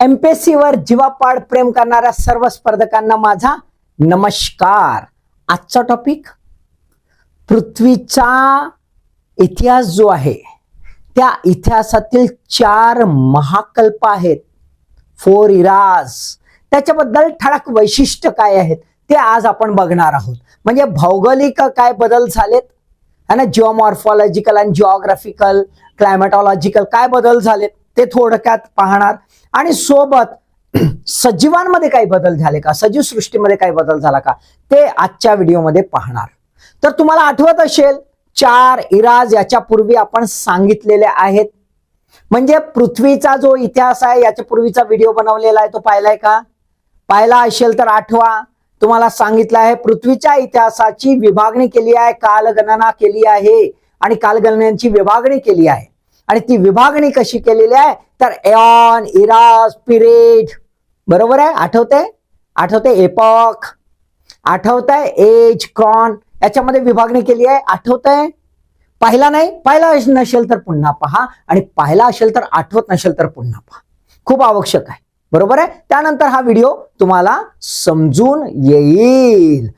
MPSC वर जीवापाड प्रेम करणाऱ्या सर्व स्पर्धकांना माझा नमस्कार. आजचा टॉपिक पृथ्वीचा इतिहास जो आहे त्या इतिहासातील चार महाकल्प आहेत. Four eras. त्याच्याबद्दल ठळक वैशिष्ट्य काय आहेत ते आज आपण बघणार आहोत. म्हणजे भौगोलिक काय बदल झालेत है ना? जिओमॉर्फॉलॉजिकल आणि जिओग्राफिकल क्लायमेटॉलॉजिकल काय बदल झालेत ते थोडक्यात पाहणार. आणि सोबत सजीवांमध्ये काही बदल झाले का? सजीव सृष्टीमध्ये काही बदल झाला का? ते आजच्या व्हिडिओमध्ये पाहणार. तर तुम्हाला आठवत असेल चार इराज याच्या पूर्वी आपण सांगितलेले आहेत. म्हणजे पृथ्वीचा जो इतिहास आहे याच्या पूर्वीचा व्हिडिओ बनवलेला आहे तो पाहिलाय का? पाहिला असेल तर आठवा. तुम्हाला सांगितलं आहे पृथ्वीच्या इतिहासाची विभागणी केली आहे कालगणना केली आहे. आणि कालगणनेची विभागणी केली आहे. आणि ती विभागणी कशी केलेली आहे? तर एऑन इरास पिरेड. बरोबर आहे? आठवते आठवते एपॉक. आठवतंय एज क्रॉन याच्यामध्ये विभागणी केली आहे? आठवतंय? पाहिला नाही? पाहिला नसेल तर पुन्हा पहा. आणि पाहिला असेल तर आठवत नसेल तर पुन्हा पहा. खूप आवश्यक आहे. बरोबर आहे? त्यानंतर हा व्हिडिओ तुम्हाला समजून येईल.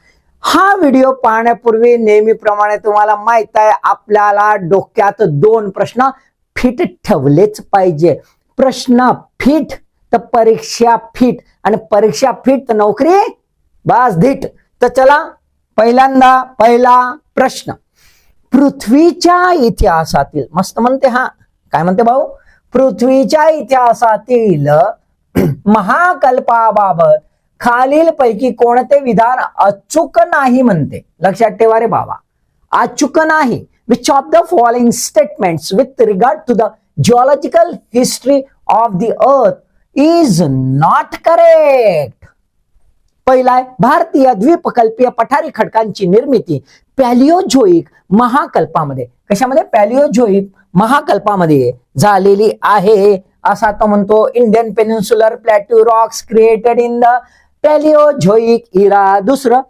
हा व्हिडिओ पाहण्यापूर्वी नेहमीप्रमाणे तुम्हाला माहीत आहे आपल्याला डोक्यात दोन प्रश्न फिट ठेवलेच पाहिजे. प्रश्न फिट तर परीक्षा फिट. आणि परीक्षा फिट तर नोकरी बास धीट. तर चला पहिल्यांदा पहिला प्रश्न. पृथ्वीच्या इतिहासातील मस्त म्हणते हा. काय म्हणते भाऊ? पृथ्वीच्या इतिहासातील महाकल्पाबाबत खालील पैकी कोणते विधान अचूक नाही म्हणते. लक्षात ठेवा रे बाबा. अचूक नाही. Which of the following statements with regard to the geological history of the earth is not correct पहिला आहे भारतीय द्वीपकल्पीय पठारी खडकांची निर्मिती पॅलिओझोईक महाकल्पामध्ये. कशामध्ये? पॅलिओझोईक महाकल्पामध्ये झालेली आहे. असा तो म्हणतो Indian peninsular plateau rocks created in the Paleozoic era दुसरं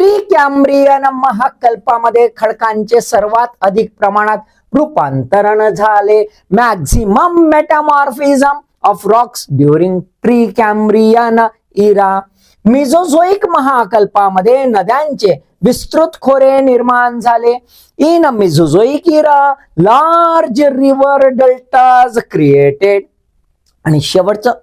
प्री कॅम्ब्रियन महाकल्पामध्ये खडकांचे सर्वात अधिक प्रमाणात रूपांतरण झाले. Maximum metamorphism of rocks during Precambrian era Mesozoic महाकल्पामध्ये नद्यांचे विस्तृत खोरे निर्माण झाले. In Mesozoic era large river deltas created आणि शेवटचं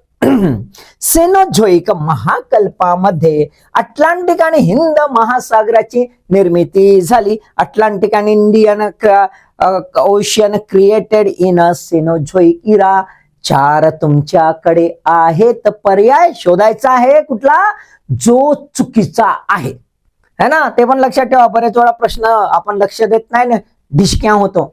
सेनोझोईक महाकल्पामध्ये अटलांटिक आणि हिंद महासागराची निर्मिती झाली. अटलांटिक आणि Indian ocean created in Cenozoic era. चार तुमच्याकडे आहेत. पर्याय शोधायचा आहे कुठला? जो चुकीचा आहे. है ना? ते पण लक्षात ठेवा. बरेच वेळा प्रश्न आपण लक्ष देत नाही. ना डिशक्या होतो.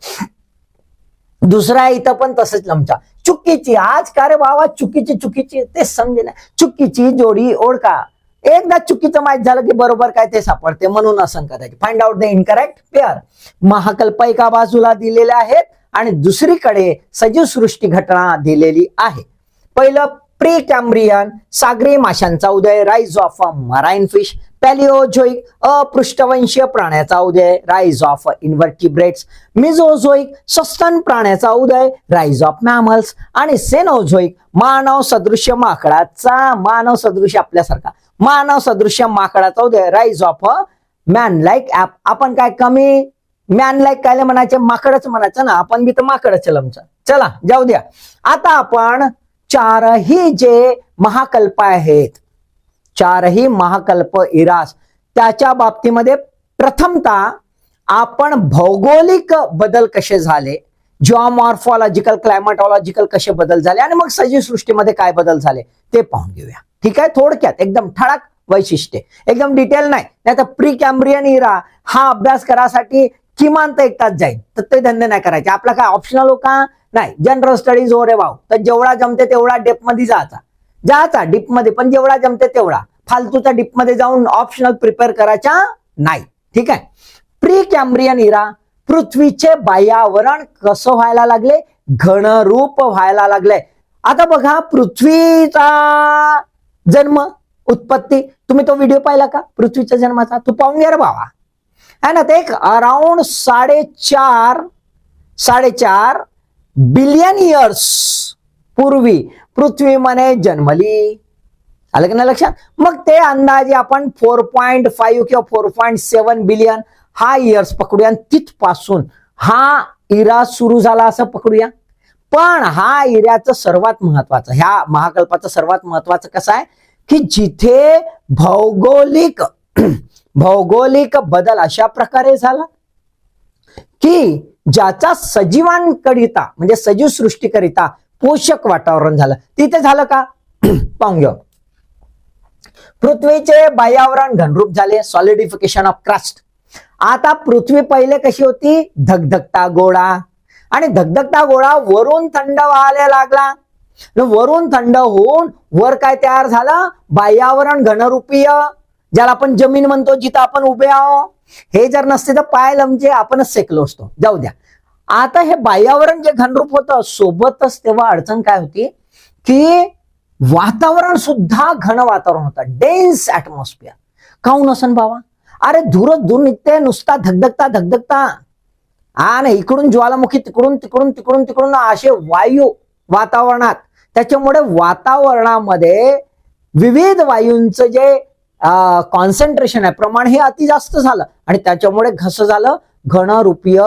दुसरा इथं पण तसंच लमचा चुकीची आज का रे बाबा चुकीची चुकीची ते समजे ना. चुकीची जोडी ओळखा. एकदा चुकीचं माहीत झालं की बरोबर काय ते सापडते म्हणून असं करायचे find out the incorrect pair महाकल्प एका बाजूला दिलेले आहेत आणि दुसरीकडे सजीव सृष्टी घटना दिलेली आहे. पहिलं प्री कॅम्ब्रियन सागरी माशांचा उदय rise of a marine fish Paleozoic अपृष्ठवंशीय प्राण्याचा उदय राईज ऑफ इन्व्हर्टिब्रेट्स मिझोझोईक सस्तन प्राण्याचा उदय राईज ऑफ मॅमल्स आणि सेनोझोईक मानव सदृश्य माकडाचा मानव सदृश्य आपल्यासारखा मानव सदृश्य माकडाचा उदय rise of a man like ape आपण काय कमी? मॅन लाईक कायला म्हणायचे? माकडच म्हणायचं ना? आपण बी तर माकडच लमचं. चला जाऊ द्या. आता आपण चारही जे महाकल्प आहेत चारही महाकल्प इरास त्याच्या बाबतीमध्ये प्रथमता आपण भौगोलिक बदल कसे झाले जिओमॉर्फॉलॉजिकल क्लायमॅटॉलॉजिकल कसे बदल झाले आणि मग सजीव सृष्टीमध्ये काय बदल झाले ते पाहून घेऊया. ठीक आहे? थोडक्यात एकदम ठळक वैशिष्ट्ये. एकदम डिटेल नाही नाही तर प्री कॅम्ब्रियन इरा हा अभ्यास करासाठी किमान तर एक तास जाईल. तर ते धंदे नाही करायचे. आपला काय ऑप्शनल हो का नाही जनरल स्टडीज हो रे भाऊ. तर जेवढा जमते तेवढा डेपमध्ये जायचा. जायचा डीपमध्ये पण जेवढा जमते तेवढा. फालतूचा डीपमध्ये जाऊन ऑप्शनल प्रिपेअर करायचा नाही. ठीक आहे? प्री कॅम्ब्रियन इरा पृथ्वीचे बाह्यावरण कसं व्हायला लागले? घनरूप व्हायला लागले. आता बघा पृथ्वीचा जन्म उत्पत्ती. तुम्ही तो व्हिडिओ पाहिला का? पृथ्वीच्या जन्माचा? तू पाहून घ्या रे बाबा है ना ते एक अराउंड साडेचार साडेचार बिलियन इयर्स पूर्वी पृथ्वी जन्मली. आलं की नाही लक्षात? मग ते अंदाजे आपण फोर पॉईंट फाईव्ह किंवा फोर पॉईंट सेवन बिलियन हा इयर्स पकडूया आणि तिथपासून हा इरा सुरू झाला असं पकडूया. पण हा इऱ्याचं सर्वात महत्वाचं ह्या महाकल्पाचं सर्वात महत्वाचं कसं आहे? की जिथे भौगोलिक भौगोलिक बदल अशा प्रकारे झाला. की ज्याचा सजीवांकरिता म्हणजे सजीव सृष्टीकरिता पोषक वातावरण झालं. तिथे झालं का? पाहून घेऊ पृथ्वीचे बाह्यावरण घनरूप झाले सॉलिडिफिकेशन ऑफ क्रस्ट आता पृथ्वी पहिले कशी होती? धगधगता गोळा. आणि धगधगता गोळा वरून थंड व्हायला लागला. वरून थंड होऊन वर काय तयार झालं? बाह्यावरण घनरूपीय ज्याला आपण जमीन म्हणतो जिथं आपण उभे आहो हे जर नसते तर पाय म्हणजे आपणच सेकलो असतो. जाऊ द्या. आता हे बाह्यावरण जे घनरूप होतं सोबतच तेव्हा अडचण काय होती? की वातावरण सुद्धा घन वातावरण होतं. डेन्स ऍटमॉस्फिअर काहून असन बाबा? अरे धुर दूर निघते नुसता धगधगता धगधगता. हा ना इकडून ज्वालामुखी तिकडून तिकडून तिकडून तिकडून असे वायू वातावरणात. त्याच्यामुळे वातावरणामध्ये विविध वायूंचं जे कॉन्सन्ट्रेशन आहे. प्रमाण हे अति जास्त झालं. आणि त्याच्यामुळे घस झालं घनरूपीय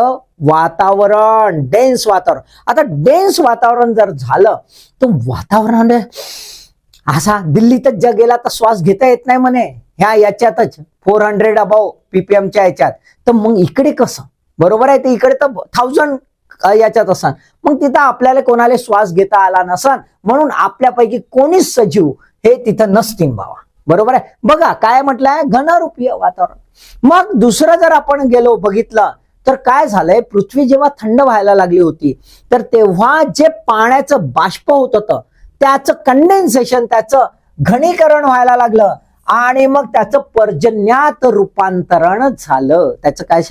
वातावरण डेन्स वातावरण. आता डेन्स वातावरण जर झालं तर वातावरणाने असा दिल्लीतच जग गेला तर श्वास घेता येत नाही म्हणे. ह्या याच्यातच. फोर हंड्रेड अबाव पीपीएमच्या याच्यात. तर मग इकडे कसं? बरोबर आहे ते? इकडे तर थाउजंड याच्यात असन. मग तिथं आपल्याला कोणाला श्वास घेता आला नसन म्हणून आपल्यापैकी कोणीच सजीव हे तिथं नसतील बाबा. बरोबर आहे? बघा काय म्हटलंय? घनरूपीय वातावरण. मग दुसरं जर आपण गेलो बघितलं तर काय झालंय? पृथ्वी जेव्हा थंड व्हायला लागली होती तर तेव्हा जे पाण्याचं बाष्प होत होतं त्याचं कंडेन्सेशन त्याचं घनीकरण व्हायला लागलं. आणि मग त्याचं पर्जन्यात रूपांतरण झालं. त्याचं काय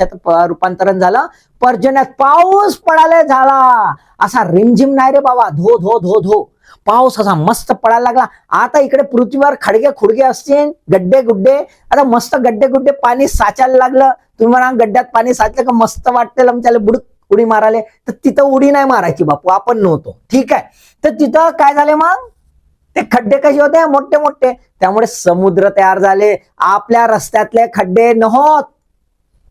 रूपांतरण झालं? पर्जन्यात पाऊस पडायला झाला. असा रिमझिम नाही रे बाबा. धो धो धो धो. पाऊस असा मस्त पडायला लागला. आता इकडे पृथ्वीवर खडगे खुडगे असतील गड्डे गुड्डे. आता मस्त गड्डे गुड्डे पाणी साचायला लागलं. तुम्ही म्हणा गड्ड्यात पाणी साचलं का मस्त वाटतं आमच्याला बुडक उडी मारायला. तर तिथं उडी नाही मारायची बापू. आपण नव्हतो. ठीक आहे. तर तिथं काय झाले मग? ते खड्डे कसे होते? मोठे मोठे. त्यामुळे समुद्र तयार झाले. आपल्या रस्त्यातले खड्डे नहोत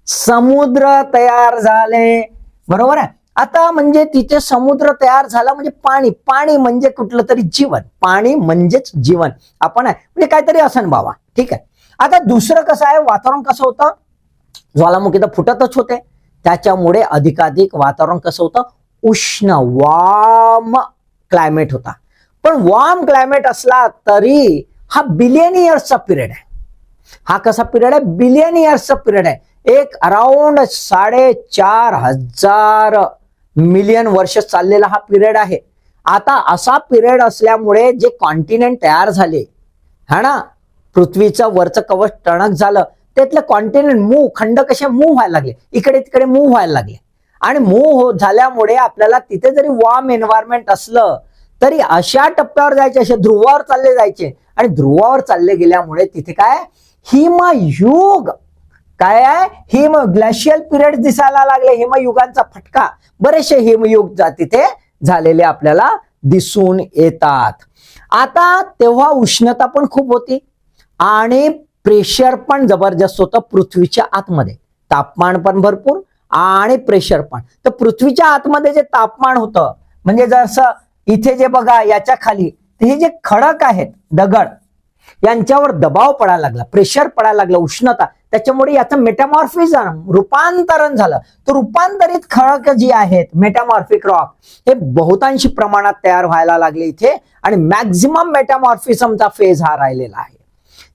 समुद्र तयार झाले. बरोबर आहे? आता म्हणजे तिथे समुद्र तयार झाला म्हणजे पाणी. पाणी म्हणजे कुठलं तरी जीवन. पाणी म्हणजेच जीवन. आपण आहे. म्हणजे काहीतरी असन बाबा. ठीक आहे? आता दुसरं कसं आहे? वातावरण कसं होतं? ज्वालामुखी तर फुटतच होते. त्याच्यामुळे अधिकाधिक वातावरण कसं होतं? उष्ण वाम क्लायमेट होता. पण वॉर्म क्लायमेट असला तरी हा बिलियन इयर्सचा पिरियड आहे. हा कसा पिरियड आहे? बिलियन इयर्सचा पिरियड आहे. एक अराउंड साडेचार हजार मिलियन वर्ष चाललेला हा पिरियड आहे. आता असा पिरियड असल्यामुळे जे कॉन्टिनेंट तयार झाले हा ना? पृथ्वीचं वरचं कवच टणक झालं त्यातलं कॉन्टिनेंट मूव खंड कसे मूव व्हायला लागले? इकडे तिकडे मूव व्हायला लागले. आणि मूव हो झाल्यामुळे आपल्याला तिथे जरी वॉर्म एन्व्हायरमेंट असलं तरी अशा टप्प्यावर जायचे असे ध्रुवावर चालले जायचे. आणि ध्रुवावर चालले गेल्यामुळे तिथे काय? हिमयुग. काय आहे? हिम ग्लॅशियल पिरियड दिसायला लागले. हिमयुगांचा फटका. बरेचसे हिमयुग तिथे झालेले आपल्याला दिसून येतात. आता तेव्हा उष्णता पण खूप होती. आणि प्रेशर पण जबरदस्त होतं पृथ्वीच्या आतमध्ये. तापमान पण भरपूर आणि प्रेशर पण. तर पृथ्वीच्या आतमध्ये जे तापमान होतं म्हणजे जसं इथे जे बघा याच्या खाली हे जे खडक आहेत दगड यांच्यावर दबाव पडायला लागला प्रेशर पडायला लागला उष्णता. त्याच्यामुळे याचं मेटामॉर्फिझम रूपांतरण झालं. तर रूपांतरित खडक जी आहेत मेटामॉर्फिक रॉक हे बहुतांशी प्रमाणात तयार व्हायला लागले इथे आणि मॅक्झिमम मेटामॉर्फिझमचा फेज हा राहिलेला आहे.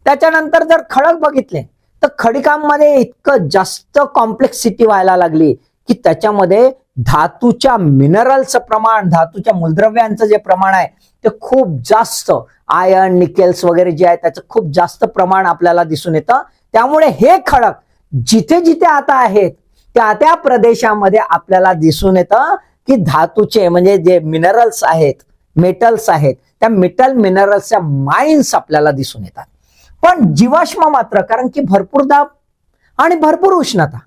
त्याच्यानंतर जर खडक बघितले तर खडकांमध्ये इतकं जास्त कॉम्प्लेक्सिटी व्हायला लागली की त्याच्यामध्ये धातूच्या मिनरलचं प्रमाण धातूच्या मूलद्रव्यांचं जे प्रमाण आहे ते खूप जास्त. आयर्न निकेल्स वगैरे जे आहे त्याचं खूप जास्त प्रमाण आपल्याला दिसून येतं. त्यामुळे हे खडक जिथे जिथे आता आहेत त्या त्या प्रदेशामध्ये आपल्याला दिसून येतं की धातूचे म्हणजे जे मिनरल्स आहेत मेटल्स आहेत त्या मेटल मिनरल्सच्या माइन्स आपल्याला दिसून येतात. पण जीवाश्म मात्र कारण की भरपूर दाब आणि भरपूर उष्णता.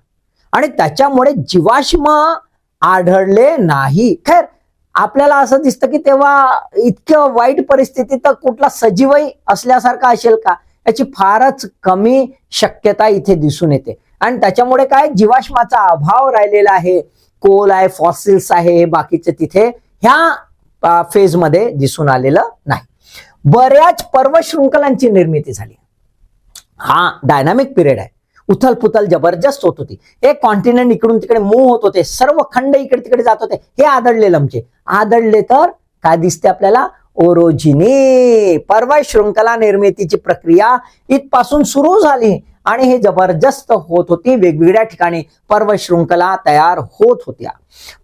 आणि त्याच्यामुळे जीवाश्म आढळले नाही. खैर आपल्याला असं दिसतं की तेव्हा इतकं वाईट परिस्थिती तर कुठला सजीवही असल्यासारखा असेल का? याची फारच कमी शक्यता इथे दिसून येते. आणि त्याच्यामुळे काय? जीवाश्माचा अभाव राहिलेला आहे. कोल आहे फॉसिल्स आहे बाकीचे तिथे ह्या फेजमध्ये दिसून आलेलं नाही. बऱ्याच पर्वशृंखलांची निर्मिती झाली. हा डायनामिक पिरियड आहे. उथल पुथल जबरदस्त होत होती. हे कॉन्टिनेंट इकडून तिकडे मूव्ह होत होते. सर्व खंड इकडे तिकडे जात होते. हे आदळले लमचे. आदळले तर काय दिसते आपल्याला? ओरोजिनी. पर्वत शृंखला निर्मितीची प्रक्रिया इथपासून सुरू झाली. आणि हे जबरदस्त होत होती. वेगवेगळ्या ठिकाणी पर्वत शृंखला तयार होत होत्या.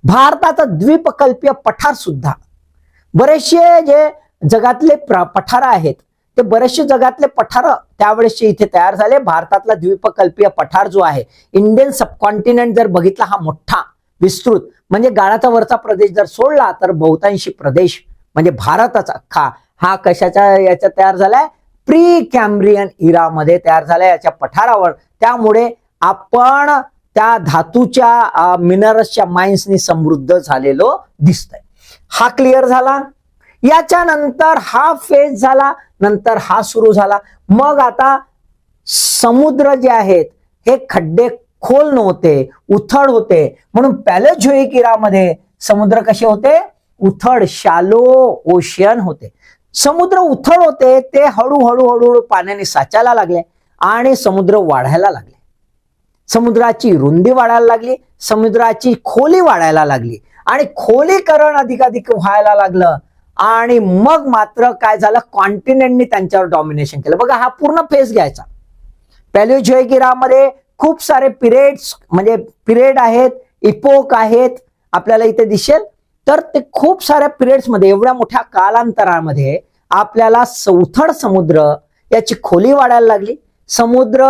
भारताचा द्वीपकल्पीय पठार सुद्धा. बरेचसे जे जगातले प्र- पठार आहेत ते बरेचसे जगातले पठार त्यावेळेसचे इथे तयार झाले. भारतातला द्वीपकल्पीय पठार जो आहे इंडियन सबकॉन्टिनेंट जर बघितला हा मोठा विस्तृत म्हणजे गाळाचा वरचा प्रदेश जर सोडला तर बहुतांशी प्रदेश म्हणजे भारताचा अख्खा हा कशाच्या याच्या तयार झालाय? प्री कॅम्ब्रियन इरामध्ये तयार झालाय याच्या पठारावर. त्यामुळे आपण त्या धातूच्या मिनरसच्या माइन्सनी समृद्ध झालेलो दिसतंय. हा क्लिअर झाला? याच्यानंतर हा फेज झाला नंतर हा सुरू झाला. मग आता समुद्र जे आहेत हे खड्डे खोल नव्हते उथळ होते. म्हणून पॅलेझोईक इरामध्ये समुद्र कसे होते? उथड शालो ओशियन होते. समुद्र उथळ होते ते हळूहळू हळूहळू पाण्याने साचायला लागले आणि समुद्र वाढायला लागले. समुद्राची रुंदी वाढायला लागली समुद्राची खोली वाढायला लागली. आणि खोलीकरण अधिकाधिक व्हायला लागलं. आणि मग मात्र काय झालं? कॉन्टिनेंटनी त्यांच्यावर डॉमिनेशन केलं. बघा हा पूर्ण फेस घ्यायचा. पॅल्युझोइक खूप सारे पिरियड्स म्हणजे पिरियड आहेत इपोक आहेत आपल्याला इथे दिसेल. तर ते खूप साऱ्या पिरियड्समध्ये एवढ्या मोठ्या कालांतरामध्ये आपल्याला चौथड समुद्र याची खोली वाढायला लागली. समुद्र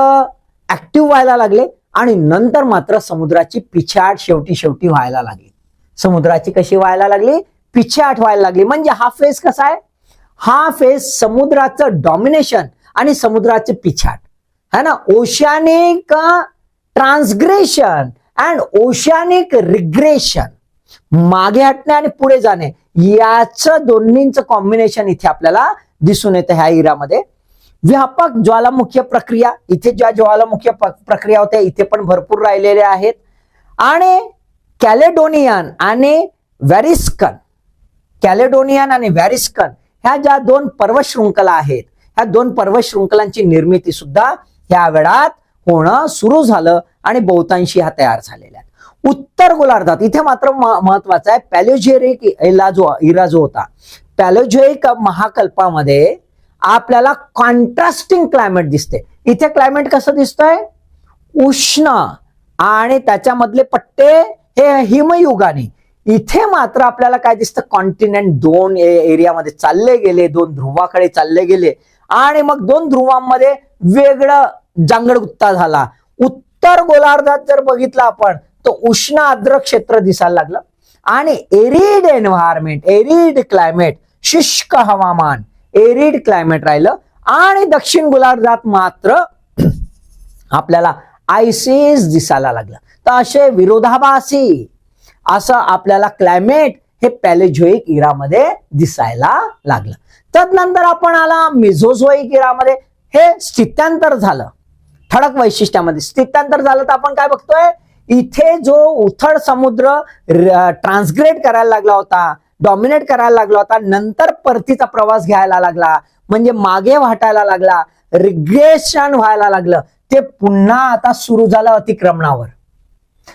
ऍक्टिव्ह व्हायला लागले आणि नंतर मात्र समुद्राची पिछाट शेवटी शेवटी व्हायला लागली. समुद्राची कशी व्हायला लागली? पिछाट व्हायला लागली. म्हणजे हा फेज कसा आहे? हा फेज समुद्राचं डॉमिनेशन आणि समुद्राचे पिछाट. है ना? Oceanic transgression and oceanic regression मागे हटणे आणि पुढे जाणे. याचं दोन्हींचं कॉम्बिनेशन इथे आपल्याला दिसून येतं ह्या इरामध्ये. व्यापक ज्वालामुख्य प्रक्रिया. इथे ज्या ज्वालामुख्य प्रक्रिया होत्या इथे पण भरपूर राहिलेल्या आहेत. आणि कॅलेडोनियन आणि व्हॅरिस्कन. कॅलेडोनियन आणि व्हॅरिस्कन ह्या ज्या दोन पर्वत शृंखला आहेत ह्या दोन पर्वत शृंखलांची निर्मिती सुद्धा ह्या वेळात होणं सुरू झालं आणि बहुतांशी ह्या तयार झालेल्या आहेत. उत्तर गोलार्धात इथे मात्र महत्वाचं आहे पॅलोजेरिक इला जो इरा जो होता पॅलेजेरिक महाकल्पामध्ये आपल्याला कॉन्ट्रास्टिंग क्लायमेट दिसते. इथे क्लायमेट कसं दिसतंय? उष्ण आणि त्याच्यामधले पट्टे हे हिमयुगाने इथे मात्र आपल्याला काय दिसतं? कॉन्टिनेंट दोन ए- एरियामध्ये चालले गेले दोन ध्रुवाकडे चालले गेले. आणि मग दोन ध्रुवांमध्ये वेगळं जांगडगुत्ता झाला. उत्तर गोलार्धात जर बघितलं आपण तर उष्ण आर्द्र क्षेत्र दिसायला लागलं. आणि एरिड एन्व्हायरमेंट एरिड क्लायमेट शुष्क हवामान एरिड क्लायमेट राहिलं. आणि दक्षिण गोलार्धात मात्र आपल्याला आयसीस दिसायला लागलं. तर असे विरोधाभासी असं आपल्याला क्लायमेट हे पॅलेझोईक इरामध्ये दिसायला लागलं. तदनंतर आपण आला मिझोझोईक इरामध्ये. हे स्थित्यांतर झालं. ठळक वैशिष्ट्यामध्ये. स्थित्यांतर झालं तर आपण काय बघतोय? इथे जो उथळ समुद्र ट्रान्सग्रेट करायला लागला होता डॉमिनेट करायला लागला होता नंतर परतीचा प्रवास घ्यायला लागला म्हणजे मागे वाटायला लागला रिग्रेशन व्हायला लागलं. ते पुन्हा आता सुरू झालं अतिक्रमणावर.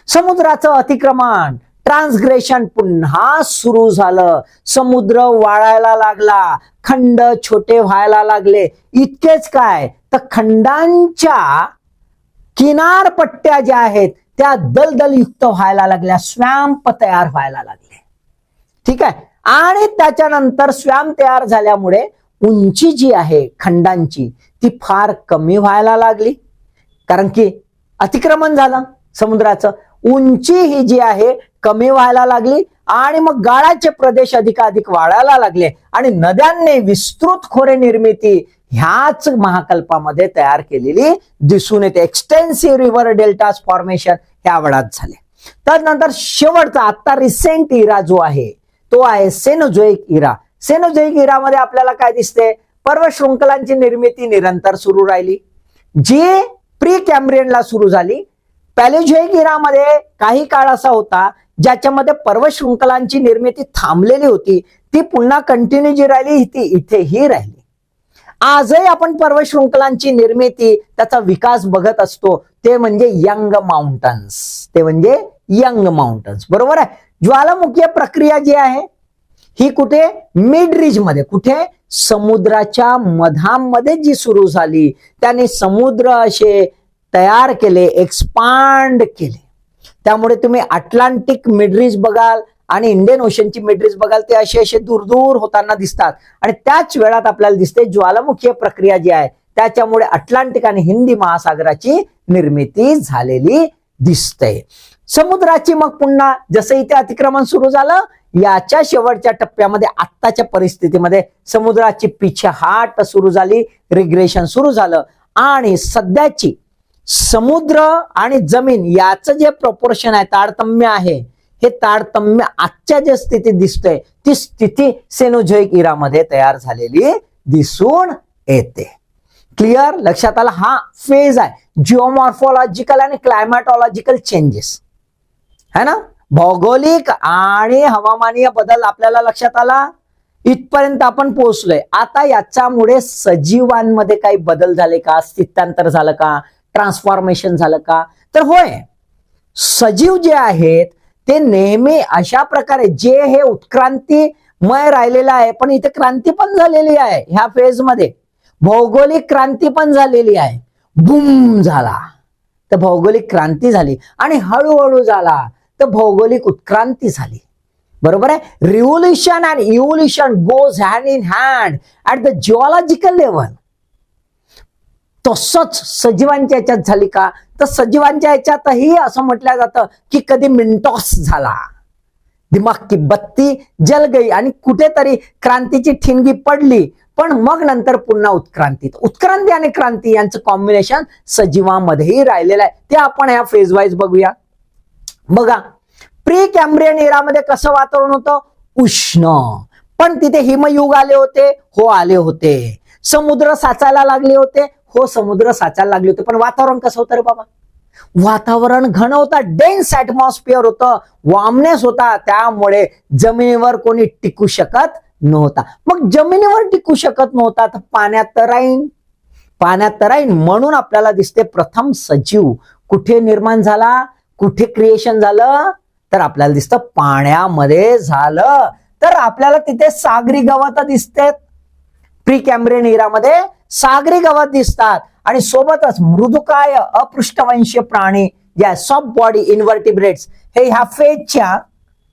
समुद्राचं अतिक्रमण. ट्रान्सग्रेशन पुन्हा सुरू झालं. समुद्र वाळायला लागला. खंड छोटे व्हायला लागले. इतकेच काय? तर खंडांच्या किनारपट्ट्या ज्या आहेत त्या दलदलयुक्त व्हायला लागल्या. स्वॅम्प तयार व्हायला लागले. ठीक आहे? आणि त्याच्यानंतर स्वॅम्प तयार झाल्यामुळे उंची जी आहे खंडांची ती फार कमी व्हायला लागली. कारण की अतिक्रमण झालं समुद्राचं. उंची ही जी आहे कमी व्हायला लागली आणि मग गाळाचे प्रदेश अधिकाधिक वाढायला लागले. आणि नद्यांनी विस्तृत खोरे निर्मिती ह्याच महाकल्पामध्ये तयार केलेली दिसून येते. एक्सटेन्सिव्ह रिव्हर डेल्टास फॉर्मेशन ह्या वडात झाले. त्यानंतर शेवटचा आता रिसेंट इरा जो आहे तो आहे सेनोजोईक इरा. सेनोजोईक इरामध्ये आपल्याला काय दिसते? पर्वशृंखलांची निर्मिती निरंतर सुरू राहिली. जी प्री कॅम्ब्रियनला सुरू झाली पॅलेझोईक इरामध्ये काही काळ असा होता ज्याच्यामध्ये पर्वशृंखलांची निर्मिती थांबलेली होती. ती पुन्हा कंटिन्यू जी राहिली ती इथेही राहिली. आजही आपण पर्वशृंखलांची निर्मिती त्याचा विकास बघत असतो. ते म्हणजे यंग माउंटन्स. ते म्हणजे यंग माउंटन्स. बरोबर आहे? ज्वालामुखीय प्रक्रिया जी आहे ही कुठे? मिड रिजमध्ये. कुठे? समुद्राच्या मधामध्ये जी सुरू झाली. त्याने समुद्र असे तयार केले एक्सपांड केले. त्यामुळे तुम्ही अटलांटिक मिडरीज बघाल आणि इंडियन ओशनची मिडरीज बघाल ते असे असे दूर दूर होताना दिसतात. आणि त्याच वेळात आपल्याला दिसते ज्वालामुखीय प्रक्रिया जी आहे त्याच्यामुळे अटलांटिक आणि हिंदी महासागराची निर्मिती झालेली दिसते. समुद्राची मग पुन्हा जसं इथे अतिक्रमण सुरू झालं याच्या शेवटच्या टप्प्यामध्ये आत्ताच्या परिस्थितीमध्ये समुद्राची पिछेहाट सुरू झाली रिग्रेशन सुरू झालं. आणि सध्याची समुद्र आणि जमीन याचं जे प्रपोर्शन आहे तारतम्य आहे हे तारतम्य आजच्या ज्या स्थितीत दिसतंय ती स्थिती सेनोझोईक इरामध्ये तयार झालेली दिसून येते. क्लिअर लक्षात आला? हा फेज आहे. जिओमॉर्फॉलॉजिकल आणि क्लायमॅटॉलॉजिकल चेंजेस है ना? भौगोलिक आणि हवामानीय बदल आपल्याला लक्षात आला? इथपर्यंत आपण पोहोचलोय. आता याच्यामुळे सजीवांमध्ये काही बदल झाले का? स्थित्यांतर झालं का? ट्रान्सफॉर्मेशन झालं का? तर होय. सजीव जे आहेत ते नेहमी अशा प्रकारे जे हे उत्क्रांतीमय राहिलेलं आहे पण इथे क्रांती पण झालेली आहे ह्या फेजमध्ये. भौगोलिक क्रांती पण झालेली आहे. बुम झाला. तर भौगोलिक क्रांती झाली. आणि हळूहळू झाला. तर भौगोलिक उत्क्रांती झाली. बरोबर आहे? Revolution and evolution goes hand in hand at the geological level तसंच सजीवांच्या याच्यात झाली का? तर सजीवांच्या याच्यातही असं म्हटलं जातं की कधी मिंटॉस झाला. दिमाग की बत्ती जल गई आणि कुठेतरी क्रांतीची ठिणगी पडली. पण मग नंतर पुन्हा उत्क्रांती उत्क्रांती आणि क्रांती यांचं कॉम्बिनेशन सजीवामध्येही राहिलेलं आहे. ते आपण या फेज वाईज बघूया. बघा प्री कॅम्ब्रियन एरामध्ये कसं वातावरण होतं? उष्ण. पण तिथे हिमयुग आले होते हो आले होते. समुद्र साचायला लागले होते हो समुद्र साचायला लागले होते पण वातावरण कसं होतं रे बाबा? वातावरण घन होतं डेन्स ऍटमॉस्फिअर होतं वामनेस होता त्यामुळे जमिनीवर कोणी टिकू शकत नव्हता. मग जमिनीवर टिकू शकत नव्हता तर पाण्यात तर राहीन. पाण्यात तर राहीन म्हणून आपल्याला दिसते प्रथम सजीव. कुठे निर्माण झाला? कुठे क्रिएशन झालं? तर आपल्याला दिसतं पाण्यामध्ये झालं. तर आपल्याला तिथे सागरी गवत दिसतात. प्री कॅम्ब्रियन इरामध्ये सागरी गवत दिसतात आणि सोबतच मृदुकाय अपृष्ठवंशीय प्राणी या सॉफ्ट बॉडी इन्व्हर्टिब्रेट्स हे ह्या फेजच्या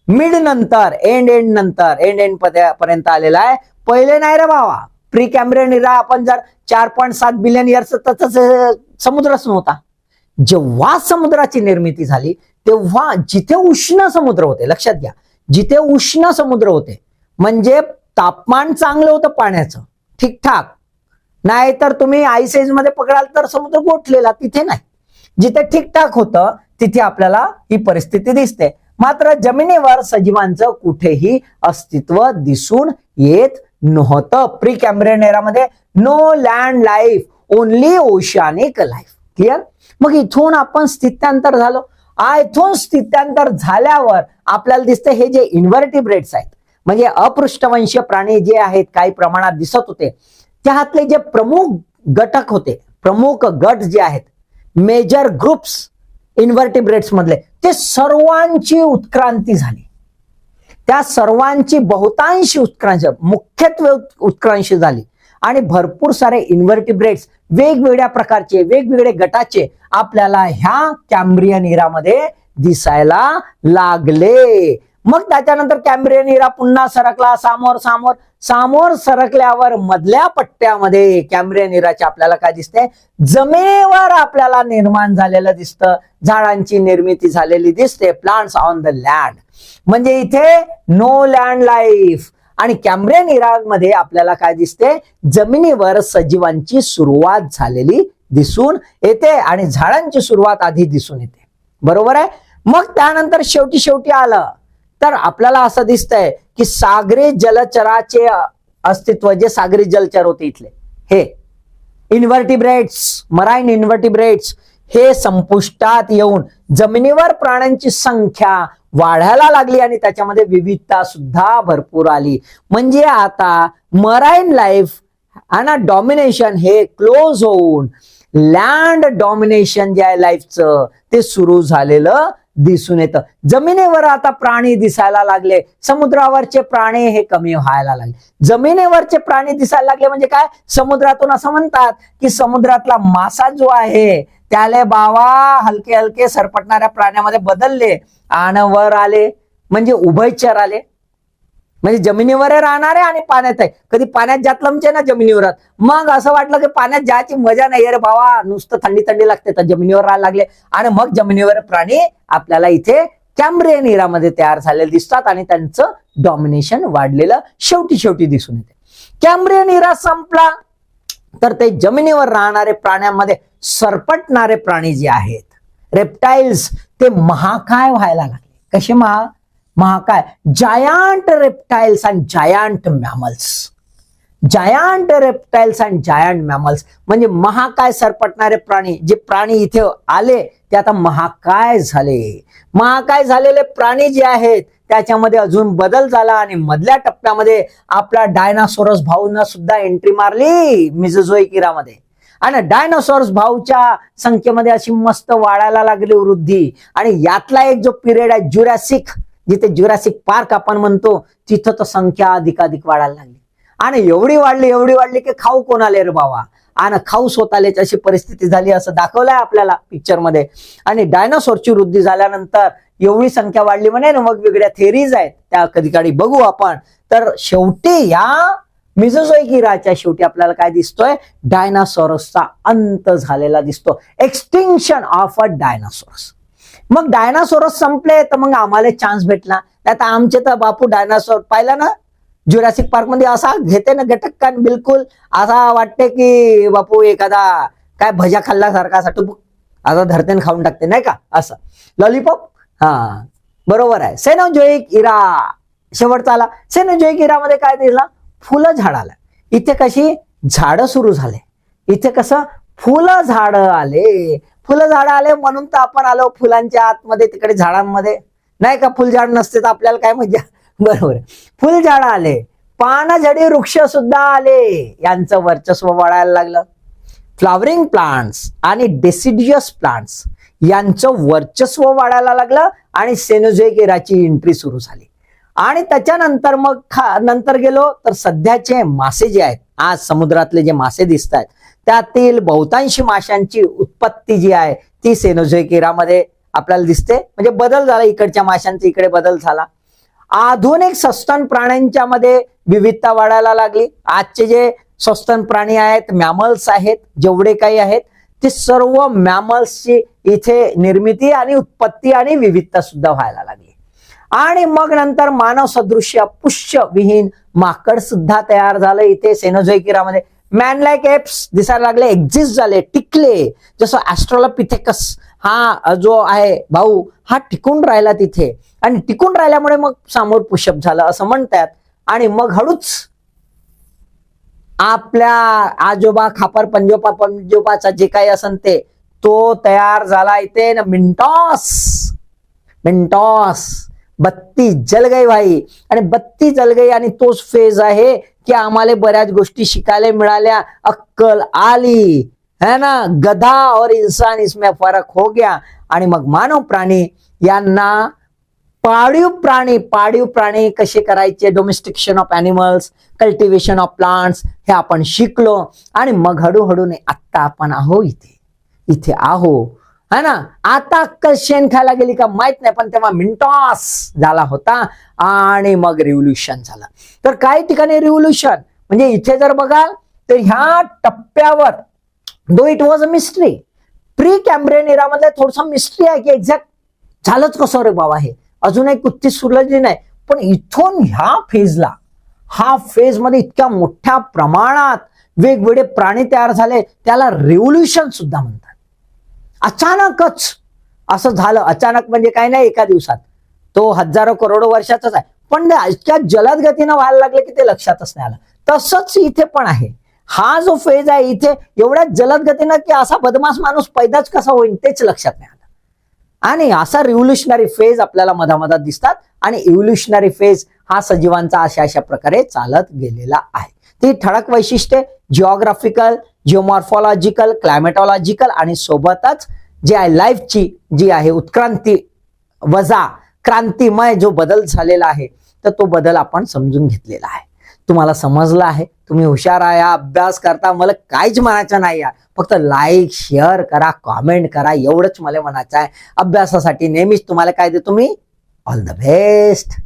मिड नंतर एंड एंड नंतर एंड एंड पर्यंत आलेला आहे. पहिले नाही रे बाबा प्री कॅम्ब्रियन इरा आपण जर चार पॉईंट सात बिलियन इयर्स तसंच समुद्रच नव्हता जेव्हा समुद्राची निर्मिती झाली तेव्हा जिथे उष्ण समुद्र होते लक्षात घ्या जिथे उष्ण समुद्र होते म्हणजे तापमान चांगलं होतं पाण्याचं. ठीकठाक. नाही तर तुम्ही आईसेजमध्ये पकडाल तर समुद्र गोठलेला तिथे नाही. जिथे ठीकठाक होतं तिथे आपल्याला ही परिस्थिती दिसते. मात्र जमिनीवर सजीवांचं कुठेही अस्तित्व दिसून येत नव्हतं. Pre कॅम्ब्रियन एरामध्ये no land life only oceanic life clear मग इथून आपण स्थित्यांतर झालो. आ इथून स्थित्यांतर झाल्यावर आपल्याला दिसतं हे जे इन्व्हर्टिब्रेट्स आहेत म्हणजे अपृष्ठवंशीय प्राणी जे आहेत काही प्रमाणात दिसत होते त्यातले जे प्रमुख घटक होते प्रमुख गट जे आहेत मेजर ग्रुप्स इन्व्हर्टिब्रेट्स मधले ते सर्वांची उत्क्रांती झाली. त्या सर्वांची बहुतांशी उत्क्रांश मुख्यत्वे उत्क्रांशी झाली. आणि भरपूर सारे इन्व्हर्टिब्रेट्स वेगवेगळ्या प्रकारचे वेगवेगळे गटाचे आपल्याला ह्या कॅम्ब्रियन इरामध्ये दिसायला लागले. मग त्याच्यानंतर कॅम्ब्रियन इरा पुन्हा सरकला सामोर सामोर. सामोर सरकल्यावर मधल्या पट्ट्यामध्ये कॅम्ब्रियन इराची आपल्याला काय दिसते? जमिनीवर आपल्याला निर्माण झालेलं दिसतं. झाडांची निर्मिती झालेली दिसते. प्लांट्स ऑन द लँड म्हणजे इथे नो लँड लाईफ आणि कॅम्ब्रियन इरामध्ये आपल्याला काय दिसते? जमिनीवर सजीवांची सुरुवात झालेली दिसून येते आणि झाडांची सुरुवात आधी दिसून येते. बरोबर आहे? मग त्यानंतर शेवटी शेवटी आलं. तर आपल्याला असं दिसतंय की सागरी जलचराचे अस्तित्व जे सागरी जलचर होते इथले हे इन्व्हर्टिब्रेट्स मराईन इन्व्हर्टिब्रेट्स हे संपुष्टात येऊन जमिनीवर प्राण्यांची संख्या वाढायला लागली आणि त्याच्यामध्ये विविधता सुद्धा भरपूर आली. म्हणजे आता मराईन लाईफ आणि डॉमिनेशन हे क्लोज होऊन लँड डॉमिनेशन जे आहे लाईफचं ते सुरू झालेलं दिसून येतं. जमिनीवर आता प्राणी दिसायला लागले. समुद्रावरचे प्राणी हे कमी व्हायला लागले. जमिनीवरचे प्राणी दिसायला लागले म्हणजे काय? समुद्रातून असं म्हणतात की समुद्रातला मासा जो आहे त्याले बावा हलके हलके सरपटणाऱ्या प्राण्यामध्ये बदलले. आणि वर आले. म्हणजे उभयचर आले. म्हणजे जमिनीवर राहणारे आणि पाण्यात आहे. कधी पाण्यात जात लमचे ना जमिनीवर. मग असं वाटलं की पाण्यात जायची मजा नाही. अरे बाबा नुसतं थंडी थंडी लागते तर जमिनीवर राहायला लागले. आणि मग जमिनीवर प्राणी आपल्याला इथे कॅम्ब्रियन इरामध्ये तयार झालेले दिसतात आणि त्यांचं डॉमिनेशन वाढलेलं शेवटी शेवटी दिसून येते. कॅम्ब्रियन इरा संपला. तर ते जमिनीवर राहणारे प्राण्यांमध्ये सरपटणारे प्राणी जे आहेत रेप्टाईल्स ते महाकाय व्हायला लागले. कसे महा? महाकाय. Giant reptiles and giant mammals giant reptiles and giant mammals म्हणजे महाकाय सरपटणारे प्राणी. जे प्राणी इथे आले ते आता महाकाय झाले. महाकाय झालेले प्राणी जे आहेत त्याच्यामध्ये अजून बदल झाला आणि मधल्या टप्प्यामध्ये आपला डायनासोरस भाऊनं सुद्धा एंट्री मारली मिझोइकिरामध्ये आणि डायनासॉर्स भाऊच्या संख्येमध्ये अशी मस्त वाढायला लागली वृद्धी. आणि यातला एक जो पिरियड आहे ज्युरॅसिक जिथे ज्युरासिक पार्क आपण म्हणतो तिथं तर संख्या अधिकाधिक वाढायला लागली. आणि एवढी वाढली एवढी वाढली की खाऊ कोणाले रे बाबा? आणि खाऊ स्वतःलेच अशी परिस्थिती झाली असं दाखवलंय आपल्याला पिक्चरमध्ये आणि डायनासोरची वृद्धी झाल्यानंतर एवढी संख्या वाढली म्हणे ना मग वेगळ्या थेरीज आहेत. त्या कधी कधी बघू आपण. तर शेवटी या मिझोझोईक इराच्या शेवटी आपल्याला काय दिसतोय? डायनासोरसचा अंत झालेला दिसतो. एक्सटिंक्शन ऑफ अ डायनासॉरस मग डायनासोर संपले तर मग आम्हाला चान्स भेटला. आता आमचे तर बापू डायनासोर. पाहिला ना? ज्युरासिक पार्कमध्ये असा घेते ना गटक्कान बिलकुल. असा वाटते की बापू एखादा काय भजा खाल्ल्यासारखा असा टुबुक असा धरतेन खाऊन टाकते नाही का? असं. लॉलीपॉप हा. बरोबर आहे. Cenozoic era. शेवटचा आला. सेनोजोईक इरामध्ये काय दिला? फुलं झाडाला इथे कशी? झाडं सुरू झाले. इथे कसं? फुलं झाडं आले. फुलं झाडं आले म्हणून तर आपण आलो फुलांच्या आतमध्ये तिकडे झाडांमध्ये. नाही का फुलझाड नसते तर आपल्याला काय मजा बरोबर. फुलझाड आले. पानझडी वृक्ष सुद्धा आले. यांचं वर्चस्व वाढायला लागलं. फ्लावरिंग प्लांट्स आणि डेसिडियस प्लांट्स यांचं वर्चस्व वाढायला लागलं आणि सेनोझोइक एराची एंट्री सुरू झाली. आणि त्याच्यानंतर मग खा नंतर गेलो तर सध्याचे मासे जे आहेत आज समुद्रातले जे मासे दिसत आहेत त्यातील बहुतांशी माशांची उत्पत्ती जी आहे ती सेनोझोकिरामध्ये आपल्याला दिसते. म्हणजे बदल झाला इकडच्या माशांचा इकडे बदल झाला. आधुनिक सस्तन प्राण्यांच्या मध्ये विविधता वाढायला लागली. आजचे जे सस्तन प्राणी आहेत मॅमल्स आहेत जेवढे काही आहेत ते सर्व मॅमल्सची इथे निर्मिती आणि उत्पत्ती आणि विविधता सुद्धा व्हायला लागली. आणि मग नंतर मानव सदृश्य पुष्य विहीन माकड सुद्धा तयार झालं. इथे सेनोझोइकिरामध्ये मॅन लाईक एप्स दिसायला लागले एक्झिस्ट झाले टिकले. जसं ऍस्ट्रोलोपिथेकस हा जो आहे भाऊ हा टिकून राहिला तिथे. आणि टिकून राहिल्यामुळे मग समोर पुषप झालं असं म्हणतात. आणि मग हळूच आपल्या आजोबा खापर पंजोबा पंजोबाचा जे काही असन ते तो तयार झाला इथे ना मिंटॉस. मिंटॉस. बत्ती जल गई भाई आणि बत्ती जल गई आणि तोच फेज आहे की आम्हाला बऱ्याच गोष्टी शिकायला मिळाल्या. अक्कल आली. है ना? गधा और इंसान इसमें फरक हो गया. आणि मग मानव प्राणी यांना पाळीव प्राणी पाळीव प्राणी कसे करायचे? Domestication of animals cultivation of plants हे आपण शिकलो. आणि मग हळूहळूने आत्ता आपण आहो इथे. इथे आहो. है ना? आता अक्कल शेण खायला गेली का माहीत नाही पण तेव्हा मिंटॉस झाला होता आणि मग रिव्होल्युशन झालं. तर काही ठिकाणी रिव्होल्युशन म्हणजे इथे जर बघाल तर ह्या टप्प्यावर though it was a mystery Precambrian इरामध्ये थोडसा मिस्ट्री आहे की एक्झॅक्ट झालंच कसं रे बाबा हे? अजूनही कुत्ती सुरलजी नाही. पण इथून ह्या फेजला हा फेजमध्ये इतक्या मोठ्या प्रमाणात वेगवेगळे प्राणी तयार झाले त्याला रेव्होल्युशन सुद्धा म्हणतात. अचानकच असं झालं. अचानक म्हणजे काय नाही एका दिवसात. तो हजारो करोडो वर्षाचाच आहे. पण इतक्या जलद गतीनं व्हायला लागले की ते लक्षातच नाही आलं. तसंच इथे पण आहे. हा जो फेज आहे इथे एवढ्या जलद गतीनं की असा बदमाश माणूस पैदाच कसा होईल तेच लक्षात नाही आलं. आणि असा रिव्होल्युशनरी फेज आपल्याला मधामधात दिसतात आणि इव्होल्युशनरी फेज हा सजीवांचा अशा अशा प्रकारे चालत गेलेला आहे. ती ठळक वैशिष्ट्ये जिओग्राफिकल जिओमॉर्फॉलॉजिकल क्लायमेटॉलॉजिकल आणि सोबतच जी आहे लाईफची जी आहे उत्क्रांती वजा क्रांतिमय जो बदल झालेला आहे तर तो बदल आपण समजून घेतलेला आहे. तुम्हाला समजलं आहे? तुम्ही हुशार आहे अभ्यास करता मला काहीच म्हणायचं नाही यार. फक्त लाईक शेअर करा कॉमेंट करा एवढंच मला म्हणायचं आहे. अभ्यासासाठी नेहमीच तुम्हाला काय देतो मी? All the best